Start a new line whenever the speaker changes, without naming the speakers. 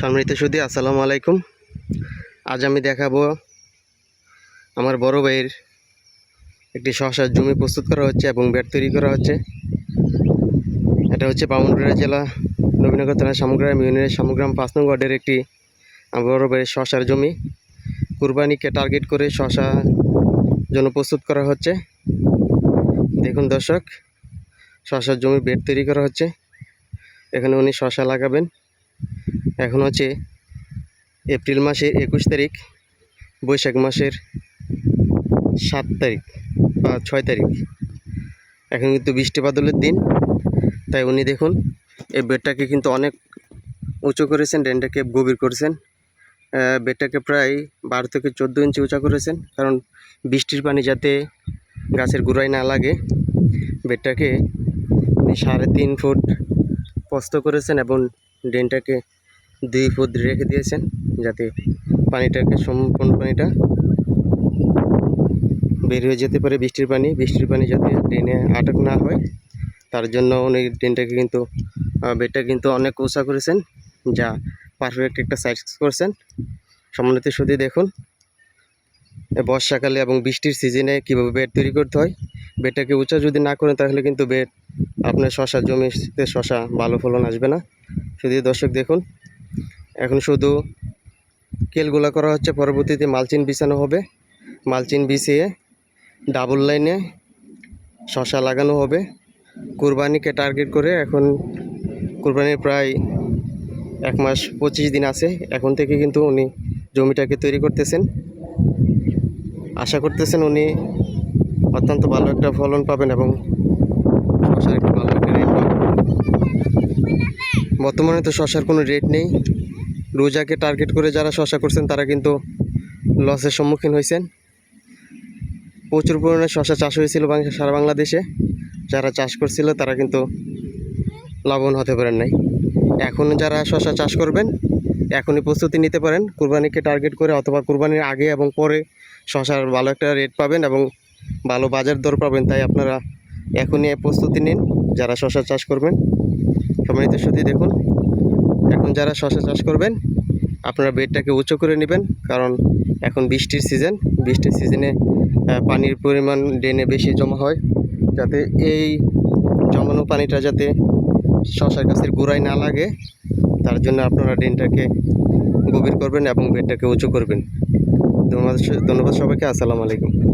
সম্মানিত সুদী আসসালামু আলাইকুম। আজ আমি দেখাবো আমার বড় ভাইয়ের একটি শশার জমি প্রস্তুত করা হচ্ছে এবং বেড তৈরি করা হচ্ছে। এটা হচ্ছে বামুনপুরা জেলা নবীনগর থানা সামগ্রাম ইউনিয়নের সামগ্রাম পাঁচ নং ওয়ার্ডের একটি আমার বড় ভাইয়ের শশার জমি। কুরবানিকে টার্গেট করে শশা জন্য প্রস্তুত করা হচ্ছে। দেখুন দর্শক, শশার জমি বেড তৈরি করা হচ্ছে। এখানে উনি শশা লাগাবেন। এখন হচ্ছে এপ্রিল মাসের একুশ তারিখ, বৈশাখ মাসের সাত তারিখ বা ছয় তারিখ। এখন কিন্তু বৃষ্টি বাদলের দিন, তাই উনি দেখুন এই বেডটাকে কিন্তু অনেক উঁচু করেছেন ড্রেনটাকে গভীর করেছেন। বেডটাকে প্রায় বারো থেকে চোদ্দ ইঞ্চি উঁচা করেছেন, কারণ বৃষ্টির পানি যাতে গাছের গোড়ায় না লাগে, বেডটাকে সাড়ে তিন ফুট প্রস্ত করেছেন এবং ড্রেনটাকে দুই ফুট রেখে দিয়েছেন যাতে পানিটাকে সম্পূর্ণ পানিটা বের হয়ে যেতে পারে বৃষ্টির পানি। বৃষ্টির পানি যাতে ড্রেনে আটক না হয়, তার জন্য উনি ড্রেনটাকে কিন্তু বেডটা কিন্তু অনেক উঁচা করেছেন, যা পারফেক্ট একটা সাইজ করেছেন। সম্মানিত শুধু দেখুন বর্ষাকালে এবং বৃষ্টির সিজনে কীভাবে বেড তৈরি করতে হয়। বেডটাকে উঁচা যদি না করেন, তাহলে কিন্তু বেড আপনার শশা জমিতে শশা ভালো ফলন আসবে না। শুধু দর্শক দেখুন এখন শুধু কেলগুলা করা হচ্ছে, পরবর্তীতে মালচিন বিছানো হবে। মালচিন বিছিয়ে ডাবল লাইনে শশা লাগানো হবে। কুরবানিকে টার্গেট করে এখন কুরবানির প্রায় এক মাস পঁচিশ দিন আছে। এখন থেকে কিন্তু উনি জমিটাকে তৈরি করতেছেন। আশা করতেছেন উনি অত্যন্ত ভালো একটা ফলন পাবেন এবং শশার একটা ভালো একটা রেট পাবেন। বর্তমানে তো শশার কোনো রেট নেই। রোজাকে টার্গেট করে যারা শশা করছেন, তারা কিন্তু লসের সম্মুখীন হয়েছেন। প্রচুর পরিমাণে শশা চাষ হয়েছিল সারা বাংলাদেশে। যারা চাষ করছিল, তারা কিন্তু লাভবান হতে পারেন নাই। এখন যারা শশা চাষ করবেন, এখনই প্রস্তুতি নিতে পারেন। কুরবানিকে টার্গেট করে অথবা কুরবানির আগে এবং পরে শশার ভালো একটা রেট পাবেন এবং ভালো বাজার দর পাবেন, তাই আপনারা এখনই প্রস্তুতি নিন। যারা শশা চাষ করবেন, সম্মানিত সত্যি দেখুন, এখন যারা শশা চাষ করবেন আপনারা বেডটাকে উঁচু করে নেবেন, কারণ এখন বৃষ্টির সিজন বৃষ্টির সিজনে পানির পরিমাণ ড্রেনে বেশি জমা হয়, যাতে এই জমানো পানিটা যাতে শশার গাছের গোড়ায় না লাগে, তার জন্য আপনারা ড্রেনটাকে গভীর করবেন এবং বেডটাকে উঁচু করবেন। ধন্যবাদ ধন্যবাদ সবাইকে, আসসালামু আলাইকুম।